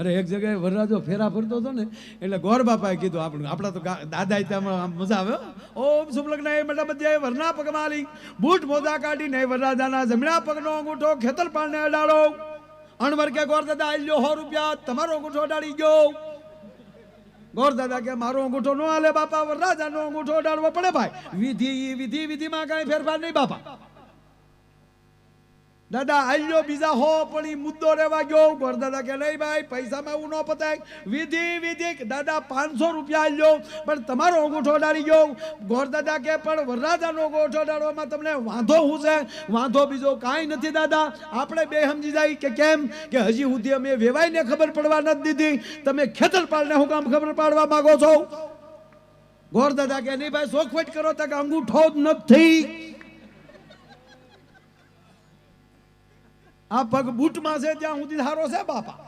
અરે એક જગ્યાએ વરરાજો ફેરા ફરતો હતો ને, એટલે ગોર બાપાએ કીધું, આપણે, આપણા તો દાદા ત્યાં મજા આવે ઓમ સુમલગ્ન એ મેડમ મધ્યે વરના પગમાલી, બૂટ મોજા કાઢીને વરરાજાના જમણા પગનો અંગૂઠો ખેતર પાળને અડાડો. અણવર કે ગોર દાદા, આલ્યો સો રૂપિયા, તમારો અંગૂઠો અડાડી ગયો. ગોર દાદા કે, મારો અંગૂઠો ન હાલે બાપા, વરરાજાનો અંગૂઠો અડાડવો પડે ભાઈ. વિધિ વિધિ, વિધિમાં કાંઈ ફેરફાર નહીં બાપા. દાદા, આલ્યો બીજા હો, પણ એ મુદ્દો રહેવા ગયો. ગોર દાદા કે, નહીં ભાઈ, પૈસામાં એવું ન પતાય. વિધિ વિધિ, દાદા, પાંચસો રૂપિયા આલ્યો. પણ તમારો અંગૂઠો ડાળી ગયો. ગોર દાદા કે, પણ વરરાજાનો અંગૂઠો ડાળવામાં તમને વાંધો શું છે? વાંધો બીજો કાંઈ નથી, દાદા. આપણે બે સમજી જાય કે કેમ? કે હજી સુધી અમે વેવાઈને ખબર પડવા નથી દીધી. તમે ખેતરપાળને હું કામ ખબર પાડવા માંગો છો? ગોર દાદા કે, નહીં ભાઈ સોખવટ કરો તો કે અંગૂઠો જ નથી. આ પગ બૂટમાં છે, ત્યાં સુધી સારો છે, બાપા.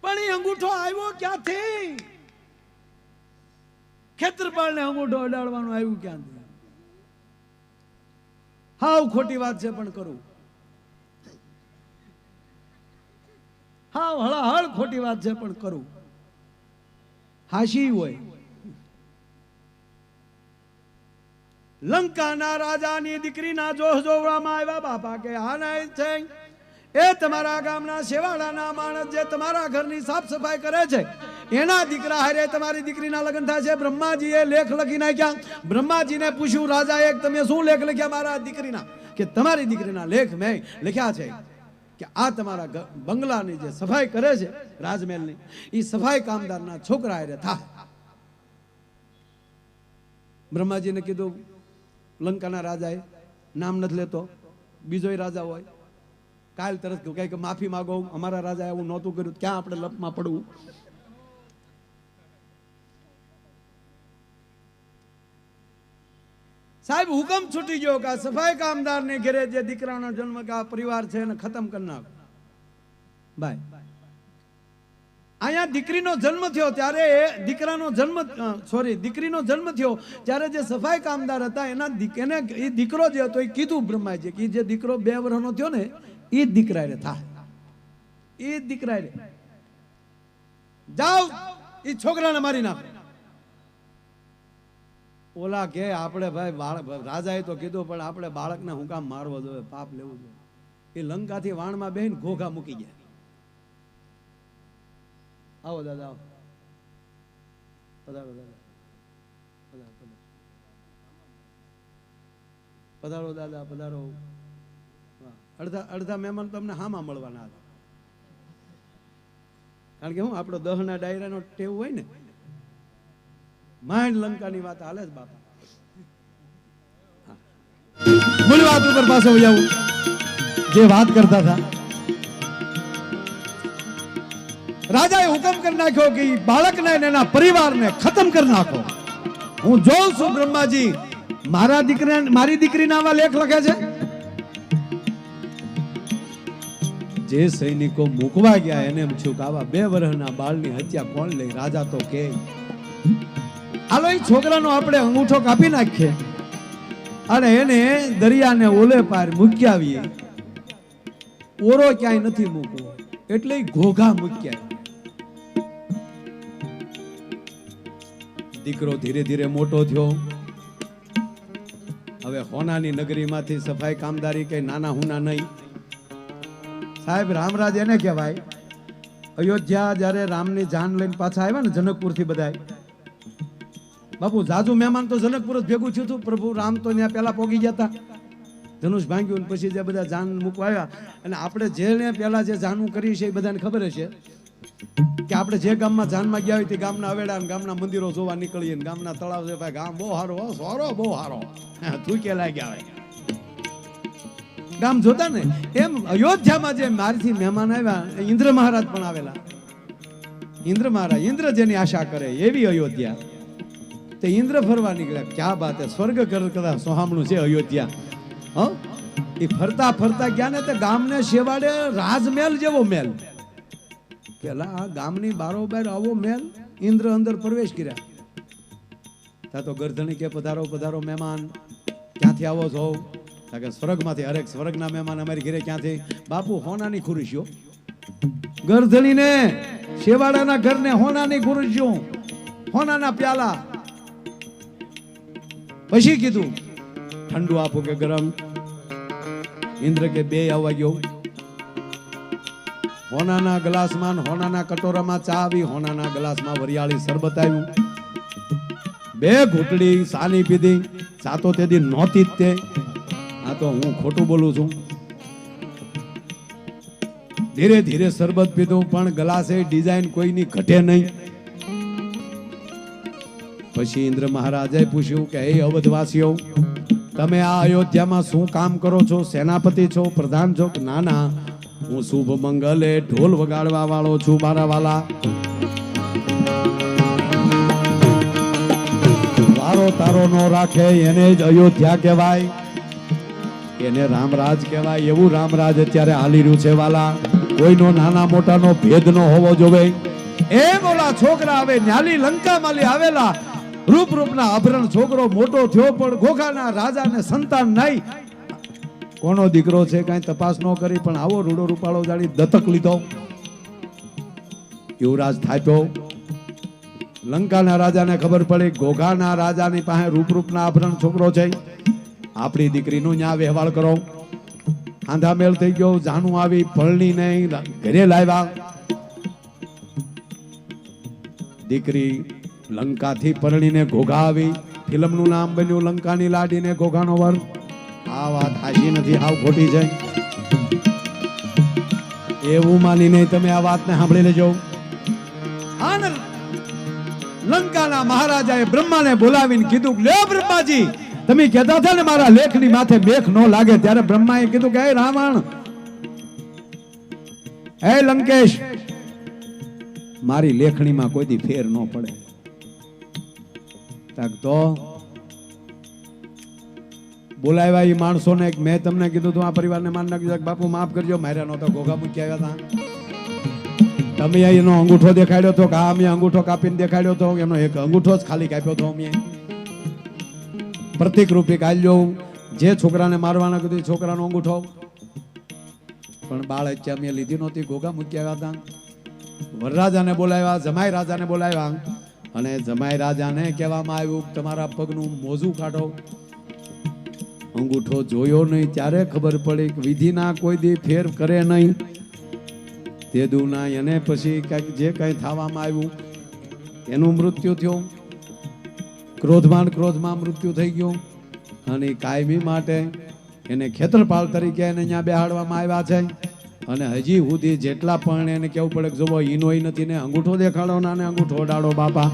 પણ એ અંગૂઠો આવ્યો ક્યાંથી? ખેતરપાળ ને અંગૂઠો અડાડવાનું આવ્યું ક્યાંથી? હાવ ખોટી વાત છે, પણ કરું. હાવ હળાહળ ખોટી વાત છે, પણ કરું. હાશી હોય. લંકાના રાજાની દીકરીના જોશ જોવામાં આવ્યા, બાપા, કે હા નહીં છે? એ તમારા ગામના શેવાળાના માણસ જે તમારા ઘરની સાફ સફાઈ કરે છે, એના દીકરા હારે તમારી દીકરીના લગ્ન થાય છે. બ્રહ્માજીએ લેખ લખી નાખ્યા. બ્રહ્માજીને પૂછ્યું, રાજાએ એક તમે શું લેખ લખ્યા મારા દીકરીના? કે, તમારી દીકરીના લેખ મેં લખ્યા છે કે આ તમારા બંગલાની જે સફાઈ કરે છે રાજમહેલની એ સફાઈ કામદારના છોકરા હારે થાય. બ્રહ્માજીને કીધું લંકાના રાજાએ નામ નથી લેતો, બીજોય રાજા હોય. કાલ તરત કહ્યું કે, માફી માગો અમારા રાજા એવું નહોતું કર્યું, ક્યાં આપણે લપમાં પડવું? સાહેબ, હુકમ છૂટી ગયો કે સફાઈ કામદારને ઘરે જે દીકરાનો જન્મ કે આ પરિવાર છે એને ખતમ કરી નાખો. બાય. અહીંયા દીકરીનો જન્મ થયો ત્યારે એ દીકરાનો જન્મ સોરી દીકરીનો જન્મ થયો ત્યારે જે સફાઈ કામદાર હતા, એના એને એ દીકરો જે હતો એ કીધું બ્રહ્માજી કે જે દીકરો બે વર્ષનો થયો ને એ જ દીકરા રે થા. એ દીકરા રે. જાઓ એ છોકરાને મારી નાખો. ઓલા કે આપણે ભાઈ બાળક, રાજાએ તો કીધું, પણ આપણે બાળકને હું કામ મારવો જોઈએ, પાપ લેવું જોઈએ. એ લંકાથી વાણમાં બેહીને ઘોઘા મૂકી ગયા. આવો દાદા આવો પધારો દાદા પધારો પધારો પધારો દાદા પધારો. અડધા અડધા મહેમાન તમને હામાં મળવાના હતા. કારણ કે હું, આપણો દહના ડાયરાનો ટેવ હોય ને માંડ લંકાની વાત હાલે જ બાપા. મૂળ વાત ઉપર પાછો જાઉં. જે વાત કરતા હતા રાજાએ હુકમ કરી નાખ્યો કે બાળકને અને એના પરિવારને ખતમ કરી નાખો. હું જોઉં છું બ્રહ્માજી, મારા દીકરા મારી દીકરીના આવા લેખ લખે છે. જે સૈનિકો મૂકવા ગયા એને એમ થયું કે આવા બે વર્ષના બાળની હત્યા કોણ લઈ? રાજા તો કે, હાલો એ છોકરાનો આપણે અંગૂઠો કાપી નાખીએ અને એને દરિયાને ઓલે પાર મૂકી આવીએ ઓરો ક્યાંય નથી મૂકવો. એટલે ઘોઘા મૂક્યા. દીકરો ધીરે ધીરે મોટો થયો. હવે હોનાની નગરીમાંથી સફાઈ કામદારી કઈ નાના હુના નહીં. સાહેબ, રામરાજ એને કહેવાય, અયોધ્યા જ્યારે રામની જાન લઈને પાછા આવ્યા ને જનકપુરથી બધાય, બાપુ, જાજુ મહેમાન તો જનકપુર જ ભેગું થયું હતું, પ્રભુ રામ તો ત્યાં પહેલાં પોગી ગયા હતા. ધનુષ ભાંગ્યું પછી જે બધા જાન મૂકવા આવ્યા, અને આપણે જેને પહેલાં જે જાનું કરી છે એ બધાને ખબર હશે. કે આપણે જે ગામમાં જાનમાં ગયા હોય તે ગામના અવેડા ગામના મંદિરો જોવા નીકળીએ ને ગામના તળાવ છે, ભાઈ, ગામ બહુ સારો, હો, સોરો બહુ સારો. તું કે લાગ્યા હોય. ગામ જોતા ને, એમ અયોધ્યામાં જે મારીથી મહેમાન આવ્યા ઇન્દ્ર મહારાજ પણ આવેલા. ઇન્દ્ર મહારાજ, ઇન્દ્ર જેની આશા કરે, એવી અયોધ્યા. તે ઇન્દ્ર ફરવા નીકળ્યા. ક્યાં બાત હે સ્વર્ગ કર કદા સોહામણું છે અયોધ્યા. હ? એ ફરતા ફરતા ગયા ને તે ગામને શેવાડે રાજમહેલ જેવો મહેલ પેલા આ ગામની બારોબાર આવો મેલ, ઇન્દ્ર અંદર પ્રવેશ કર્યા. તા તો ગરધણી કે, પધારો પધારો મહેમાન, ક્યાંથી આવો છો? કે, સ્વર્ગમાંથી હરેક સ્વર્ગના મહેમાન અમારી ઘરે ક્યાંથી? બાપુ, હોનાની ખુરશીઓ. ગરધણીને, શેવાડાના ઘરને હોનાની ખુરશીઓ, હોનાના પ્યાલા. પછી કીધું, ઠંડુ આપો કે ગરમ. ઇન્દ્ર કે, બે આવવા ગયો. હોનાના ગ્લાસમાં હોનાના કટોરામાં ચા આવી, હોનાના ગ્લાસમાં વરિયાળી શરબત આવ્યું. બે ઘૂંટડી સાની પીધી, ચા તો તેથી નહોતી જ તે. આ તો હું ખોટું બોલું છું. ધીરે ધીરે શરબત પીધું, પણ ગ્લાસે ડિઝાઇન કોઈની ઘટે નહીં. પછી ઇન્દ્ર મહારાજે પૂછ્યું કે, હે અવધવાસીઓ, તમે આ અયોધ્યામાં શું કામ કરો છો? સેનાપતિ છો? પ્રધાન છો? ના ના હું શુભ મંગલે ઢોલ વગાડવા વાળો છું મારા વાલા. વારો તારો નો રાખે, એને જ અયોધ્યા કહેવાય. એને રામરાજ કહેવાય, એવું રામરાજ અત્યારે હાલી રહ્યું છે વાલા. કોઈનો નાના મોટાનો ભેદ નો હોવો જોવે. એ ઓલા છોકરા આવે ન્યાલી લંકા માલી આવેલા. રૂપ રૂપના આભરણ છોકરો મોટો થયો પણ ગોખાના રાજાને સંતાન નહીં કોનો દીકરો છે, કાંઈ તપાસ ન કરી, પણ આવો રૂડો રૂપાળો જાડી દત્તક લીધો. યુવરાજ થાપ્યો. લંકાના રાજાને ખબર પડી, ઘોઘાના રાજાની પાસે રૂપરૂપના આભરણ છોકરો છે. આપણી દીકરીનો ન્યા વ્યવહાર કરો. આંધા મેળ થઈ ગયો જાનું આવી પરણી નહીં ઘરે લાવ્યા. દીકરી લંકાથી પરણીને ઘોઘા આવી. ફિલ્મનું નામ બન્યું લંકાની લાડીને ઘોઘાનો વર. આ વાત હાચી નથી હાવ ખોટી છે. એવું માનીને તમે આ વાતને સાંભળી લેજો. આનંદ લંકાના મહારાજાએ બ્રહ્માને બોલાવીને કીધું લે બ્રહ્માજી, તમે કહેતા હતા ને મારા લેખની માથે મેખ ન લાગે, ત્યારે બ્રહ્માએ કીધું કે, હે રાવણ, હે લંકેશ, મારી લેખણીમાં કોઈ દી ફેર ન પડે. તો બોલાવ્યા એ માણસોને મેં તમને કીધું તું આ પરિવારને માન નાખજો. બાપુ માફ કરજો, માર્યા નહોતો, ઘોઘા મૂકી આવ્યા હતા તમે એનો અંગૂઠો દેખાડ્યો તો કે હા અમે અંગૂઠો કાપીને દેખાડ્યો તો એનો એક અંગૂઠો જ ખાલી કાપ્યો તો અમે. પ્રતિક રૂપે કાલ્યો જે છોકરાને મારવાના કીધું છોકરાનો અંગૂઠો. પણ બાળ હત્યા મેં લીધી નહોતી, ઘોઘા મૂકી આવ્યા હતા વરરાજાને બોલાવ્યા, જમાઈ રાજાને બોલાવ્યા. અને જમાઈ રાજાને કહેવામાં આવ્યું, તમારા પગનું મોજું કાઢો. અંગૂઠો જોયો નહીં, ત્યારે ખબર પડી કે વિધિના કોઈ દી ફેર કરે નહીં. તે દુના એને પછી કંઈક જે કંઈ થવામાં આવ્યું, એનું મૃત્યુ થયું. ક્રોધમાન ક્રોધમાં મૃત્યુ થઈ ગયું. અને કાયમી માટે એને ખેતરપાલ તરીકે એને અહીંયા બેહાડવામાં આવ્યા છે. અને હજી સુધી જેટલા પણ એને કેવું પડે કે જોવો ઈનોય નથી ને અંગૂઠો દેખાડો ના ને અંગૂઠો ઓડાડો બાપા.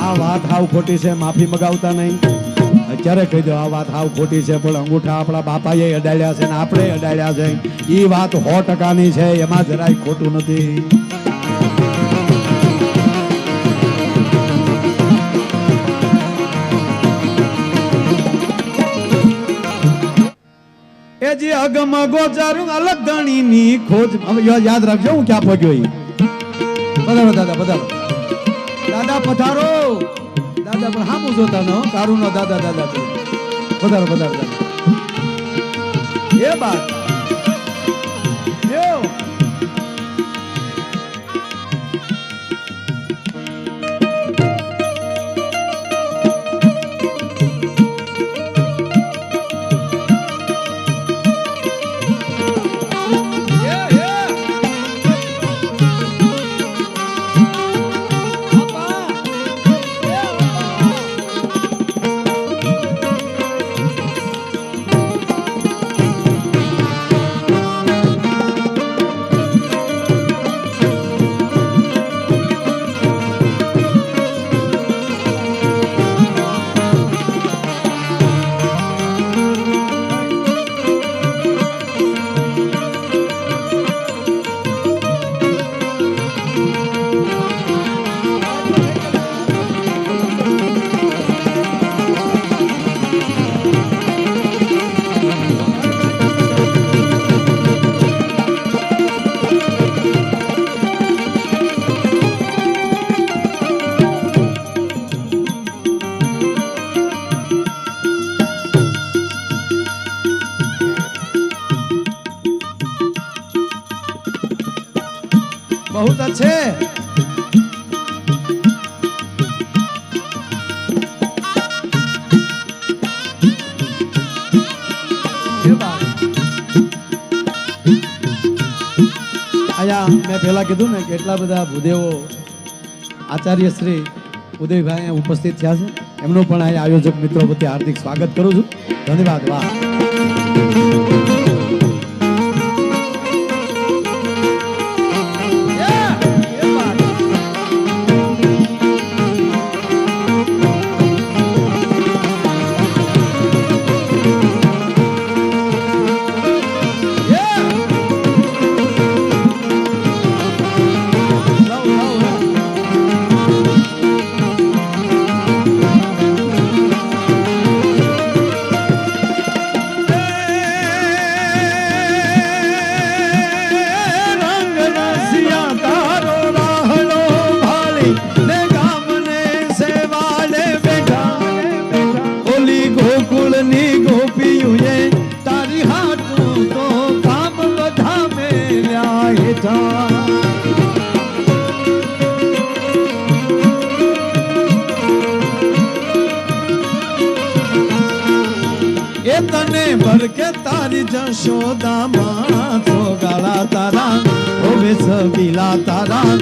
આ વાત હાવ ખોટી છે, માફી મગાવતા નહીં. અત્યારે કહી દો, આ વાત હાવ ખોટી છે, પણ અંગૂઠા આપણા બાપાએ અડાડ્યા છે ને આપણે અડાડ્યા છે. એ વાત સો ટકાની છે, એમાં જરાય ખોટું નથી. એ જે અગમ ગોચારું અલગ ગણીની ખોજ, હવે યાદ રાખજો, હું ક્યાં પહોંચ્યો બરાબર દાદા, પધારો. દાદા, પધારો. દાદા પણ હામું જોતા ન કારું નો દાદા દાદા વધારો પધારો એ બાત. મેં પહેલાં કીધું ને કે એટલા બધા ભૂદેવો આચાર્ય શ્રી ઉદયભાઈ ઉપસ્થિત થયા છે. એમનું પણ આ આયોજક મિત્રો પ્રત્યે હાર્દિક સ્વાગત કરું છું. ધન્યવાદ. વાહ. તને ભરકે તારી જશોદામાં તો ગાળા તારા, ઓવે સબીલા તારા,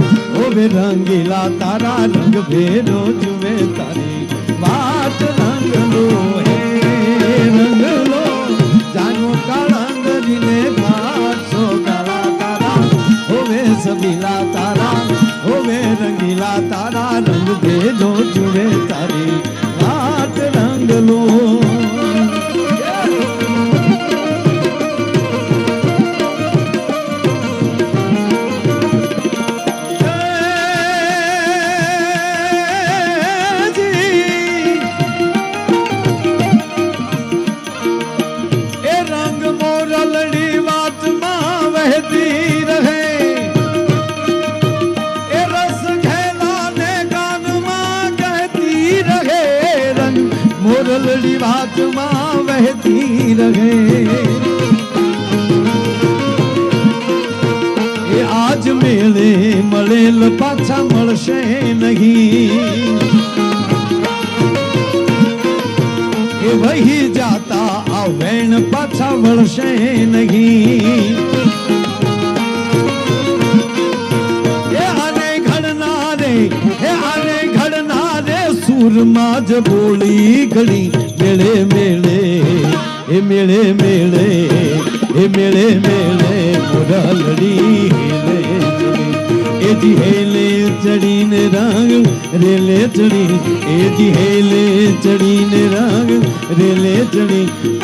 ઓવે રંગીલા તારા, રંગ ભેરો જુવે તારી વાત રંગલો હે, રંગલો. જાનો કાળંગરીને ઘાટ સો ગાળા તારા, ઓવે સબીલા તારા, ઓવે રંગીલા તારા, રંગ ભેરો જુએ વાતમાં વહેતી રહે. આજ મેળે મળેલ પાછા મળશે નહીં. વહી જાતા આ વેણ પાછા વળશે નહીં. સુરમાં જ બોલી ઘડી મેળે મેળે એ મેળે મેળે એ મેળે મેળે મોરાલડી હેલે એ જી હેલે ચડીને રાગ રેલે ચડી એ જી હેલે ચડીને રાગ રેલે ચડી